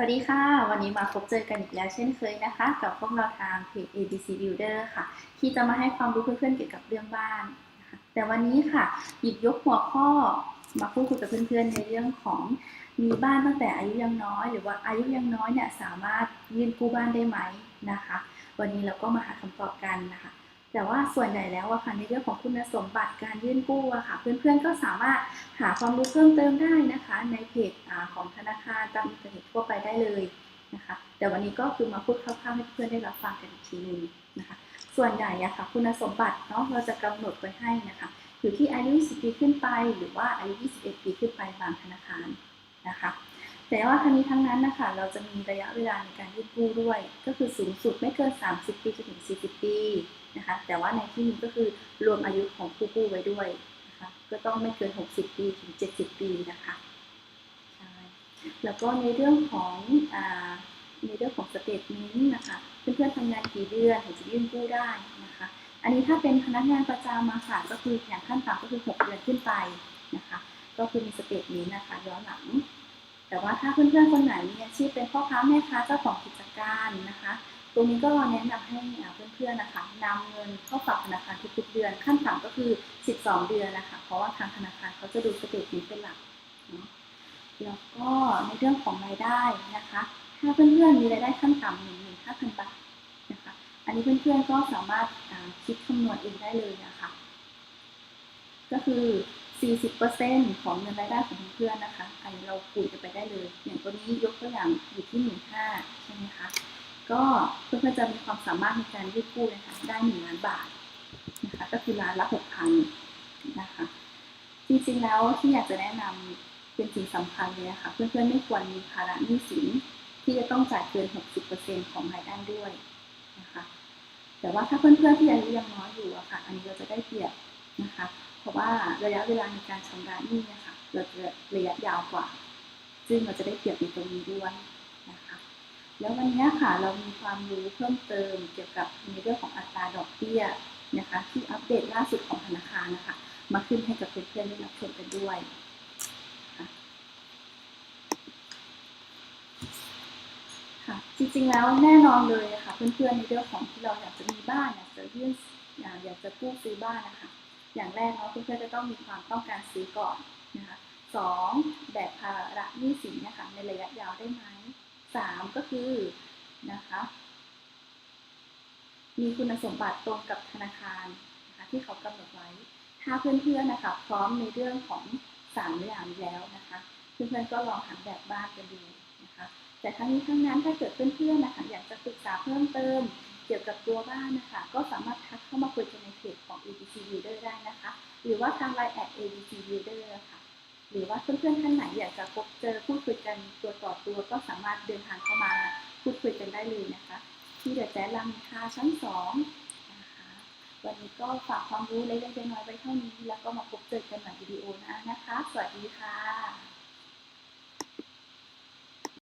สวัสดีค่ะ วันนี้มาพบเจอกันอีกแล้วเช่นเคยนะคะ กับพวกเราทางเพจ ABC Builder ค่ะ ที่จะมาให้ความรู้เพื่อนๆเกี่ยวกับเรื่องบ้านนะคะแต่วันนี้ค่ะ หยิบยกหัวข้อมาพูดคุยกับเพื่อนๆในเรื่องของมีบ้านตั้งแต่อายุยังน้อย หรือว่าอายุยังน้อยเนี่ยสามารถยื่นกู้บ้านได้ไหมนะคะ วันนี้เราก็มาหาคำตอบกันนะคะ แต่ว่าส่วนใหญ่แล้วอะค่ะในเรื่องของคุณสมบัติการยื่นกู้อะค่ะ เพื่อนๆก็สามารถหาความรู้เพิ่มเติมได้นะคะ ในเพจของธนาคารตามอินเทอร์เน็ตทั่วไปได้เลยนะคะแต่วันนี้ก็คือมาพูดคร่าวๆให้เพื่อนได้รับฟังกันอีกทีหนึงนะคะ ส่วนใหญ่อะค่ะ คุณสมบัติเนาะเราจะกำหนดไว้ให้นะคะ อยู่ที่อายุ 20 ปีขึ้นไป หรือว่าอายุ 21 ปีขึ้นไปบางธนาคารนะคะ แต่ว่าทั้งนี้ทั้งนั้นนะคะเราจะมีระยะเวลาในการยื่นกู้ด้วย ก็คือสูงสุดไม่เกิน 30 ปีจนถึง 40 ปีนะคะ แต่ว่าในที่นี้ก็คือรวมอายุของผู้กู้ไว้ด้วยนะคะ ก็ต้องไม่เกิน 60 ปีถึง 70 ปีนะคะใช่แล้วก็ในเรื่องของอในเรื่องของสเตทเมนต์นะคะ เพื่อนๆทำงานกี่เดือนถึงจะยื่นกู้ได้นะคะ อันนี้ถ้าเป็นพนักงานประจำมาค่ะก็คืออย่างขั้นต่ำก็คือ 6 เดือนขึ้นไปนะคะ ก็คือมีสเตทเมนต์นะคะย้อนหลัง แต่ว่าถ้าเพื่อนๆคนไหนมีอาชีพเป็นพ่อค้าแม่ค้าเจ้าของกิจการนะคะ ตรงนี้ก็แนะนำให้เพื่อนๆนะคะนำเงินเข้าฝากธนาคารทุกๆเดือน ขั้นต่ำก็คือ 12 เดือนนะคะ เพราะว่าทางธนาคารเขาจะดูสเตทเมนต์เป็นหลักแล้วก็ในเรื่องของรายได้นะคะ ถ้าเพื่อนๆมีรายได้ขั้นต่ำ15,000บาทนะคะ อันนี้เพื่อนๆก็สามารถคิดคำนวณเองได้เลยนะคะ ก็คือ 40%ของเงินรายได้ของเพื่อนนะคะ อันนี้เราคูณกันไปได้เลย อย่างตัวนี้ยกตัวอย่างอยู่ที่ 15,000ใช่ไหมคะ ก็เพื่อนๆจะมีความสามารถในการยืดกู้นะคะได้1ล้านบาทนะคะ ก็คือล้านละ6,000นะคะ จริงๆแล้วที่อยากจะแนะนำเป็นสิ่งสำคัญเลยนะคะ เพื่อนๆไม่ควรมีภาระหนี้สินที่จะต้องจ่ายเกิน 60%ของรายได้ด้วยนะคะ แต่ว่าถ้าเพื่อนๆที่อายุยังน้อยอยู่อะค่ะ อันนี้เราจะได้เปรียบนะคะ เพราะว่าระยะเวลาในการชำระหนี้นี่ค่ะเราจะระยะยาวกว่า ซึ่งเราจะได้เปรียบในตรงนี้ด้วยนะคะแล้ววันนี้ค่ะเรามีความรู้เพิ่มเติมเกี่ยวกับในเรื่องของอัตราดอกเบี้ยนะคะที่อัปเดตล่าสุดของธนาคารนะคะมาขึ้นให้กับเพื่อนๆได้รับชมกันด้วยค่ะจริงๆแล้วแน่นอนเลยอะค่ะเพื่อนๆในเรื่องของที่เราอยากจะมีบ้านอยากจะยื่นอยากอยากจะกู้ซื้อบ้านนะคะ อย่างแรกเนาะเพื่อนๆจะต้องมีความต้องการซื้อก่อนนะคะสองแบกภาระหนี้สินนะคะในระยะยาวได้ไหมสามก็คือนะคะมีคุณสมบัติตรงกับธนาคารนะคะที่เขากำหนดไว้ ถ้าเพื่อนๆนะคะพร้อมในเรื่องของสามอย่างแล้วนะคะเพื่อนๆก็ลองหาแบบบ้านกันดูนะคะแต่ทั้งนี้ทั้งนั้นถ้าเกิดเพื่อนๆนะคะอยากจะปรึกษาเพิ่มเติม เกี่ยวกับตัวบ้านนะคะก็สามารถทักเข้ามาคุยกันในเพจของ ABC Builder ได้นะคะ ห รือว่าทาง Line at ABC reader ค่ะ หรือว่าเพื่อนๆท่านไหนอยากจะพบเจอพูดคุยกันตัวต่อตัวก็สามารถเดินทางเข้ามาพูดคุยกันได้เลยนะคะ ที่เดอะแจ๊สลามินทราชั้นสองนะคะวันนี้ก็ฝากความรู้เล็กๆน้อยๆไว้เท่านี้แล้วก็มา